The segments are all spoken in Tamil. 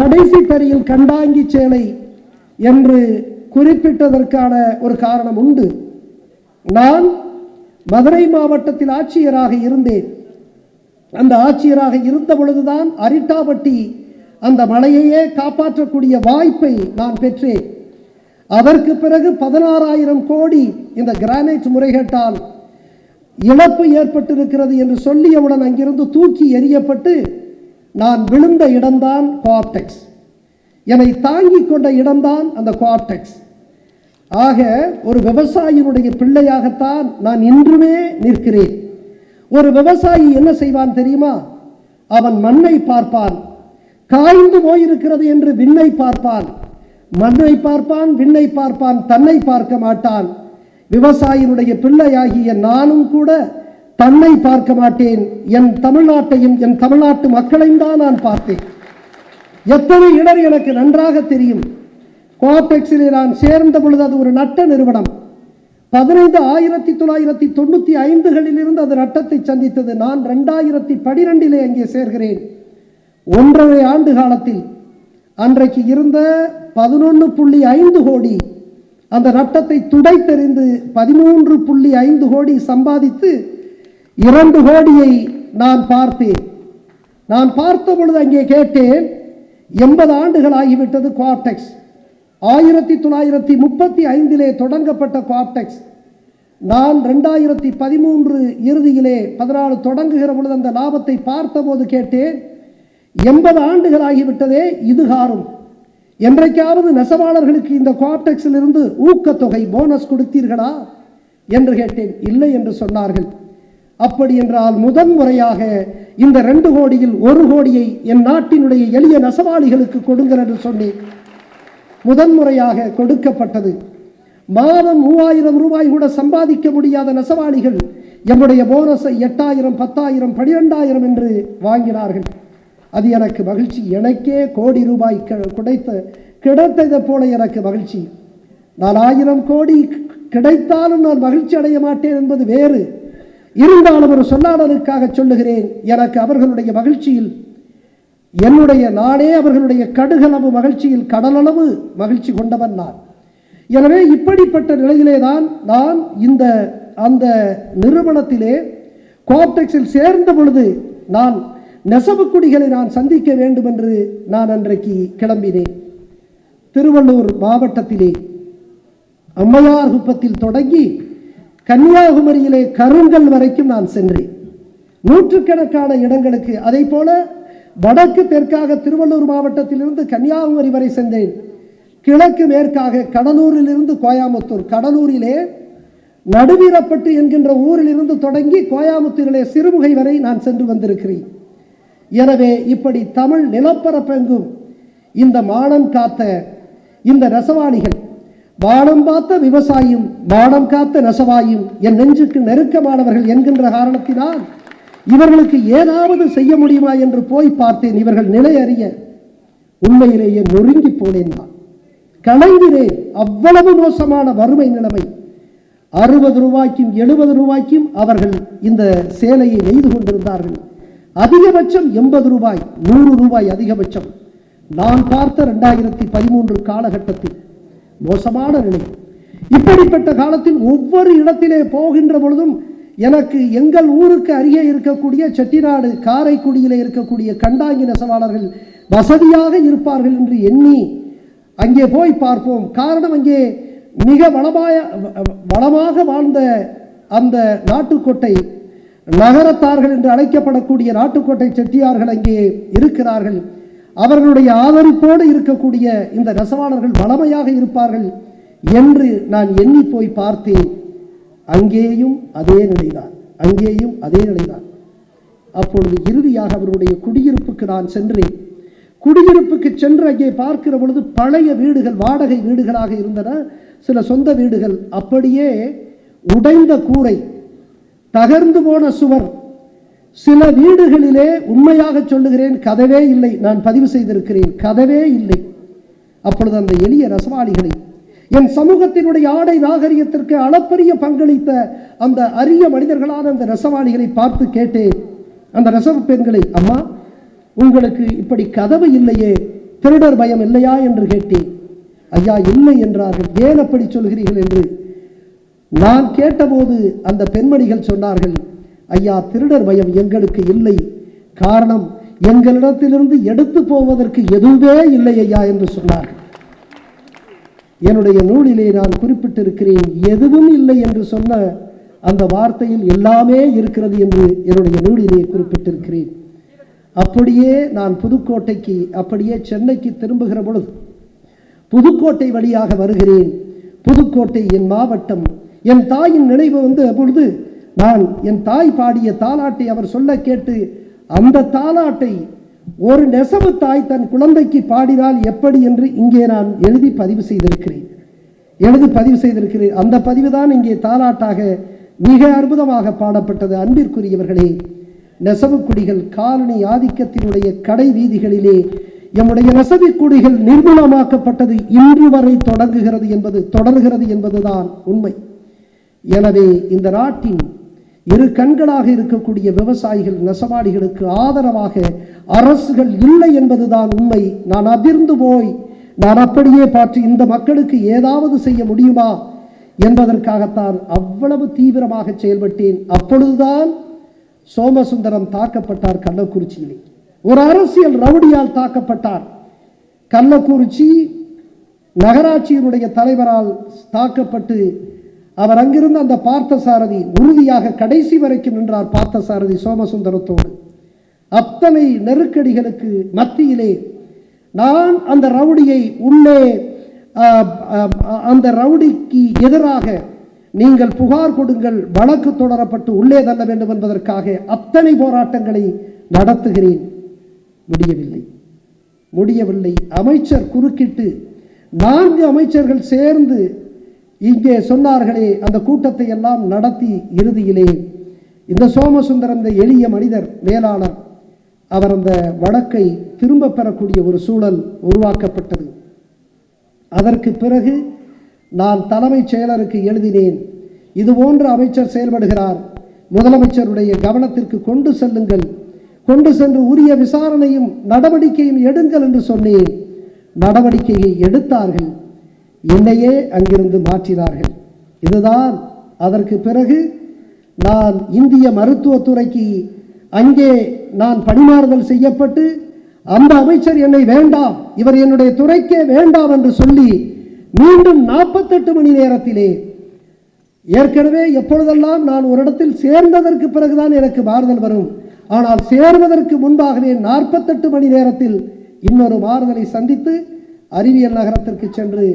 கடைசி தரியில் கண்டாங்கி சேலை என்று குறிப்பிட்டதற்கான ஒரு காரணம் உண்டு. நான் மதுரை மாவட்டத்தில் ஆட்சியராக இருந்தேன். அந்த ஆட்சியராக இருந்த பொழுதுதான் அரிட்டாபட்டி அந்த மலையையே காப்பாற்றக்கூடிய வாய்ப்பை நான் பெற்றேன். அதற்கு பிறகு பதினாறாயிரம் கோடி இந்த கிரானைட் முறைகேட்டால் இழப்பு ஏற்பட்டிருக்கிறது என்று சொல்லியவுடன் அங்கிருந்து தூக்கி எறியப்பட்டு நான் விழுந்த இடம்தான் குவார்டெக்ஸ் என்னை தாங்கி கொண்ட இடம்தான் அந்த குவார்டெக்ஸ் ஆக ஒரு விவசாயியினுடைய பிள்ளையாகத்தான் நான் இன்றுமே நிற்கிறேன். ஒரு விவசாயி என்ன செய்வான் தெரியுமா? அவன் மண்ணை பார்ப்பான். காய்ந்து போயிருக்கிறது என்று விண்ணை பார்ப்பான். மண்ணை பார்ப்பான் விண்ணை பார்ப்பான் தன்னை பார்க்க மாட்டான். விவசாயினுடைய பிள்ளையாகிய நானும் கூட தன்னை பார்க்க மாட்டேன். என் தமிழ்நாட்டையும் என் தமிழ்நாட்டு மக்களையும் தான் நான் பார்த்தேன். எத்தனை இடர் எனக்கு நன்றாக தெரியும். கோபெக்ஸில் நான் சேர்ந்த பொழுது அது ஒரு நட்ட நிறுவனம். பதினைந்து ஆயிரத்தி தொள்ளாயிரத்தி தொண்ணூற்றி ஐந்துகளிலிருந்து அது நட்டத்தை சந்தித்தது. நான் ரெண்டாயிரத்தி பனிரெண்டிலே அங்கே சேர்கிறேன். ஒன்றரை ஆண்டு காலத்தில். அன்றைக்கு இருந்த பதினொன்று புள்ளி ஐந்து கோடி அந்த நட்டத்தை துடைத்தெறிந்து பதிமூன்று புள்ளி ஐந்து கோடி சம்பாதித்து இரண்டு கோடியை நான் பார்த்தேன். நான் பார்த்த பொழுது அங்கே கேட்டேன் எண்பது ஆண்டுகள் ஆகிவிட்டது குவாப்டெக்ஸ் ஆயிரத்தி தொள்ளாயிரத்தி முப்பத்தி ஐந்திலே தொடங்கப்பட்ட குவாப்டெக்ஸ் நான் ரெண்டாயிரத்தி பதிமூன்று இறுதியிலே பதினாலு தொடங்குகிற பொழுது அந்த லாபத்தை பார்த்தபோது கேட்டேன் எண்பது ஆண்டுகள் ஆகிவிட்டதே இது காரும் என்றைக்காவது நெசவாளர்களுக்கு இந்த குவாப்டெக்ஸில் இருந்து ஊக்கத்தொகை போனஸ் கொடுத்தீர்களா? என்று கேட்டேன். இல்லை என்று சொன்னார்கள். அப்படி என்றால் முதன் முறையாக இந்த ரெண்டு கோடியில் ஒரு கோடியை என் நாட்டினுடைய எளிய நெசவாளிகளுக்கு கொடுங்கள் என்று சொன்னேன் முதன்முறையாக கொடுக்கப்பட்டது. மாதம் மூவாயிரம் ரூபாய் கூட சம்பாதிக்க முடியாத நெசவாளிகள் எம்முடைய போனஸை எட்டாயிரம் பத்தாயிரம் பனிரெண்டாயிரம் என்று வாங்கினார்கள். அது எனக்கு மகிழ்ச்சி. எனக்கே கோடி ரூபாய் கிடைத்த கிடைத்ததை போல எனக்கு மகிழ்ச்சி. நான் ஆயிரம் கோடி கிடைத்தாலும் நான் மகிழ்ச்சி அடைய மாட்டேன் என்பது வேறு. இருந்தாலும் ஒரு சொல்லாடலுக்காக சொல்லுகிறேன் எனக்கு அவர்களுடைய மகிழ்ச்சியில் என்னுடைய நானே அவர்களுடைய கடுகளவு மகிழ்ச்சியில் கடலளவு மகிழ்ச்சி கொண்டவன் நான். எனவே இப்படிப்பட்ட நிலையிலே தான் நான் இந்த அந்த நிறுவனத்திலே கோப்டெக்ஸில் சேர்ந்த பொழுது நான் நெசவுக்குடிகளை நான் சந்திக்க வேண்டும் என்று நான் அன்றைக்கு கிளம்பினேன். திருவள்ளூர் மாவட்டத்திலே அம்மையார் குப்பத்தில் தொடங்கி கன்னியாகுமரியிலே கருங்கல் வரைக்கும் நான் சென்றேன். நூற்றுக்கணக்கான இடங்களுக்கு அதை போல வடக்கு தெற்காக திருவள்ளூர் மாவட்டத்திலிருந்து கன்னியாகுமரி வரை சென்றேன். கிழக்கு மேற்காக கடலூரிலிருந்து கோயாமுத்தூர் கடலூரிலே நடுவீரப்பட்டு என்கின்ற ஊரிலிருந்து தொடங்கி கோயாமுத்தூரிலே சிறுமுகை வரை நான் சென்று வந்திருக்கிறேன். எனவே இப்படி தமிழ் நிலப்பரப்பெங்கும் இந்த மானம் காத்த இந்த ரசவாணிகள் வானம் பார்த்த விவசாயியும் வானம் காத்த நெசவாயும் என் நெஞ்சுக்கு நெருக்கமானவர்கள் என்கின்ற காரணத்தினால் இவர்களுக்கு ஏதாவது செய்ய முடியுமா என்று போய் பார்த்தேன். இவர்கள் நிலை அறிய உண்மையிலேயே நொறுங்கி போனேன் நான். கலங்கினேன். அவ்வளவு மோசமான வறுமை நிலைமை. அறுபது ரூபாய்க்கும் எழுபது ரூபாய்க்கும் அவர்கள் இந்த சேலையை நெய்து கொண்டிருந்தார்கள். அதிகபட்சம் எண்பது ரூபாய் நூறு ரூபாய் அதிகபட்சம். நான் பார்த்த ரெண்டாயிரத்தி பதிமூன்று காலகட்டத்தில் மோசமான நிலை இப்படிப்பட்ட காலத்தில் ஒவ்வொரு இடத்திலே போகின்ற பொழுதும் எனக்கு எங்கள் ஊருக்கு அருகே இருக்கக்கூடிய செட்டிநாடு காரைக்குடியில் இருக்கக்கூடிய கண்டாங்கி நெசவாளர்கள் வசதியாக இருப்பார்கள் என்று எண்ணி அங்கே போய் பார்ப்போம். காரணம் அங்கே மிக வளமாய வளமாக வாழ்ந்த அந்த நாட்டுக்கோட்டை நகரத்தார்கள் என்று அழைக்கப்படக்கூடிய நாட்டுக்கோட்டை செட்டியார்கள் அங்கே இருக்கிறார்கள். அவர்களுடைய ஆதரிப்போடு இருக்கக்கூடிய இந்த நெசவாளர்கள் வளமையாக இருப்பார்கள் என்று நான் எண்ணி போய் பார்த்தேன். அங்கேயும் அதே நிலைதான். அங்கேயும் அதே நிலைதான். அப்பொழுது இறுதியாக அவருடைய குடியிருப்புக்கு நான் சென்றேன். குடியிருப்புக்கு சென்று அங்கே பார்க்கிற பொழுது பழைய வீடுகள் வாடகை வீடுகளாக இருந்தன. சில சொந்த வீடுகள். அப்படியே உடைந்த கூரை தகர்ந்து போன சுவர் சில வீடுகளிலே உண்மையாக சொல்லுகிறேன் கதவே இல்லை நான் பதிவு செய்திருக்கிறேன் கதவே இல்லை. அப்பொழுது அந்த எளிய ரசவாளிகளை என் சமூகத்தினுடைய ஆடை நாகரிகத்திற்கு அளப்பரிய பங்களித்த அந்த அரிய மனிதர்களான அந்த ரசவாளிகளை பார்த்து கேட்டேன். அந்த ரசவ பெண்களை அம்மா உங்களுக்கு இப்படி கதவு இல்லையே திருடர் பயம் இல்லையா? என்று கேட்டேன். ஐயா இல்லை என்றார்கள். ஏன் அப்படி சொல்கிறீர்கள்? என்று நான் கேட்டபோது அந்த பெண்மணிகள் சொன்னார்கள் ஐயா திருடர் பயம் எங்களுக்கு இல்லை. காரணம் எங்களிடத்திலிருந்து எடுத்து போவதற்கு எதுவே இல்லை ஐயா என்று சொன்னார் என்னுடைய நூலிலே நான் குறிப்பிட்டிருக்கிறேன் எதுவும் இல்லை என்று சொன்ன அந்த வார்த்தையில் எல்லாமே இருக்கிறது என்று என்னுடைய நூலிலே குறிப்பிட்டிருக்கிறேன். அப்படியே நான் புதுக்கோட்டைக்கு அப்படியே சென்னைக்கு திரும்புகிற பொழுது புதுக்கோட்டை வழியாக வருகிறேன். புதுக்கோட்டை என் மாவட்டம் என் தாயின் நினைவு வந்து பொழுது நான் என் தாய் பாடிய தாலாட்டை அவர் சொல்ல கேட்டு அந்த தாலாட்டை ஒரு நெசவு தாய் தன் குழந்தைக்கு பாடினால் எப்படி என்று இங்கே நான் எழுதி பதிவு செய்திருக்கிறேன். எழுதி பதிவு செய்திருக்கிறேன். அந்த பதிவு தான் இங்கே தாலாட்டாக மிக அற்புதமாக பாடப்பட்டது. அன்பிற்குரியவர்களே நெசவு குடிகள் காலனி ஆதிக்கத்தினுடைய கடை வீதிகளிலே எம்முடைய நெசவு குடிகள் நிர்மூலமாக்கப்பட்டது இன்று வரை தொடங்குகிறது என்பது தொடர்கிறது என்பதுதான் உண்மை. எனவே இந்த நாட்டின் இரு கண்களாக இருக்கக்கூடிய விவசாயிகள் நெசவாடிகளுக்கு ஆதரவாக அரசுகள் இல்லை என்பதுதான் உண்மை. நான் அதிர்ந்து போய் நான் அப்படியே பார்த்து இந்த மக்களுக்கு ஏதாவது செய்ய முடியுமா என்பதற்காகத்தான் அவ்வளவு தீவிரமாக செயல்பட்டேன். அப்பொழுதுதான் சோமசுந்தரம் தாக்கப்பட்டார் கள்ளக்குறிச்சியிலே. ஒரு அரசியல் ரவுடியால் தாக்கப்பட்டார். கள்ளக்குறிச்சி நகராட்சியினுடைய தலைவரால் தாக்கப்பட்டு அவர் அங்கிருந்து அந்த பார்த்தசாரதி உறுதியாக கடைசி வரைக்கும் நின்றார் பார்த்தசாரதி சோமசுந்தரத்தோடு. அத்தனை நெருக்கடிகளுக்கு மத்தியிலே நான் அந்த ரவுடியை உள்ளே அந்த ரவுடிக்கு எதிராக நீங்கள் புகார் கொடுங்கள் வழக்கு தொடரப்பட்டு உள்ளே தள்ள வேண்டும் என்பதற்காக அத்தனை போராட்டங்களை நடத்துகிறேன். முடியவில்லை. முடியவில்லை. அமைச்சர் குறுக்கிட்டு நான்கு அமைச்சர்கள் சேர்ந்து இங்கே சொன்னார்களே அந்த கூட்டத்தை எல்லாம் நடத்தி இறுதியிலே இந்த சோமசுந்தரம் இந்த எளிய மனிதர் மேலாளர் அவர் அந்த வழக்கை திரும்ப பெறக்கூடிய ஒரு சூழல் உருவாக்கப்பட்டது. அதற்கு பிறகு நான் தலைமைச் செயலருக்கு எழுதினேன் இது போன்ற அமைச்சர் செயல்படுகிறார் முதலமைச்சருடைய கவனத்திற்கு கொண்டு செல்லுங்கள் கொண்டு சென்று உரிய விசாரணையும் நடவடிக்கையும் எடுங்கள் என்று சொன்னேன். நடவடிக்கையை எடுத்தார்கள். என்னையே அங்கிருந்து மாற்றினார்கள். இதுதான் அதற்கு பிறகு நான் இந்திய மருத்துவத்துறைக்கு அங்கே நான் பணிமாறுதல் செய்யப்பட்டு அந்த அமைச்சர் என்னை வேண்டாம் இவர் என்னுடைய துறைக்கே வேண்டாம் என்று சொல்லி மீண்டும் நாற்பத்தெட்டு மணி நேரத்திலே ஏற்கனவே எப்பொழுதெல்லாம் நான் ஒரு இடத்தில் சேர்ந்ததற்கு பிறகுதான் எனக்கு மாறுதல் வரும். ஆனால் சேர்வதற்கு முன்பாகவே நாற்பத்தெட்டு மணி நேரத்தில் இன்னொரு மாறுதலை சந்தித்து அறிவியல் நகரத்திற்கு சென்று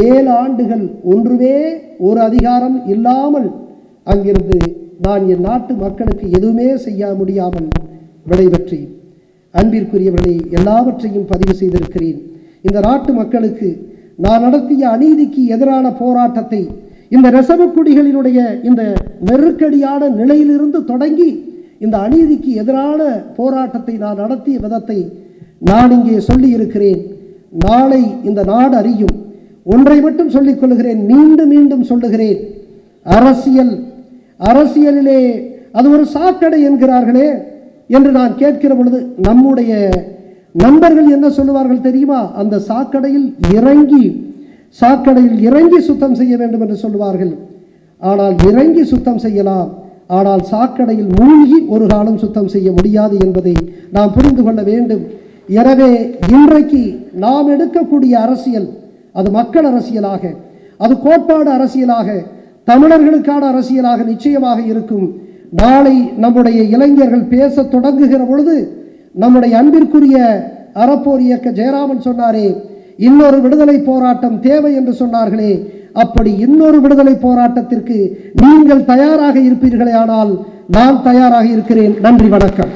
ஏழு ஆண்டுகள் ஒன்றுமே ஒரு அதிகாரம் இல்லாமல் அங்கிருந்து நான் என் நாட்டு மக்களுக்கு எதுவுமே செய்ய முடியாமல் விடைபெற்றேன். அன்பிற்குரியவர்களை எல்லாவற்றையும் பதிவு செய்திருக்கிறேன். இந்த நாட்டு மக்களுக்கு நான் நடத்திய அநீதிக்கு எதிரான போராட்டத்தை இந்த நெசவுக்குடிகளினுடைய இந்த நெருக்கடியான நிலையிலிருந்து தொடங்கி இந்த அநீதிக்கு எதிரான போராட்டத்தை நான் நடத்திய விதத்தை நான் இங்கே சொல்லி இருக்கிறேன் நாளை இந்த நாடு அறியும். ஒன்றை மட்டும் சொல்லிக் கொள்கிறேன் மீண்டும் மீண்டும் சொல்லுகிறேன். அரசியல் அரசியலிலே அது ஒரு சாக்கடை என்கிறார்களே என்று நான் கேட்கிற பொழுது நம்முடைய நண்பர்கள் என்ன சொல்லுவார்கள் தெரியுமா? அந்த சாக்கடையில் இறங்கி சாக்கடையில் இறங்கி சுத்தம் செய்ய வேண்டும் என்று சொல்லுவார்கள். ஆனால் இறங்கி சுத்தம் செய்யலாம். ஆனால் சாக்கடையில் மூழ்கி ஒரு காலம் சுத்தம் செய்ய முடியாது என்பதை நாம் புரிந்து கொள்ள வேண்டும். எனவே இன்றைக்கு நாம் எடுக்கக்கூடிய அரசியல் அது மக்கள் அரசியலாக அது கோட்பாடு அரசியலாக தமிழர்களுக்கான அரசியலாக நிச்சயமாக இருக்கும். நாளை நம்முடைய இளைஞர்கள் பேசத் தொடங்குகிற பொழுது நம்முடைய அன்பிற்குரிய அறப்போர் இயக்க ஜெயராமன் சொன்னாரே இன்னொரு விடுதலை போராட்டம் தேவை என்று சொன்னார்களே அப்படி இன்னொரு விடுதலை போராட்டத்திற்கு நீங்கள் தயாராக இருப்பீர்களே ஆனால் நான் தயாராக இருக்கிறேன். நன்றி வணக்கம்.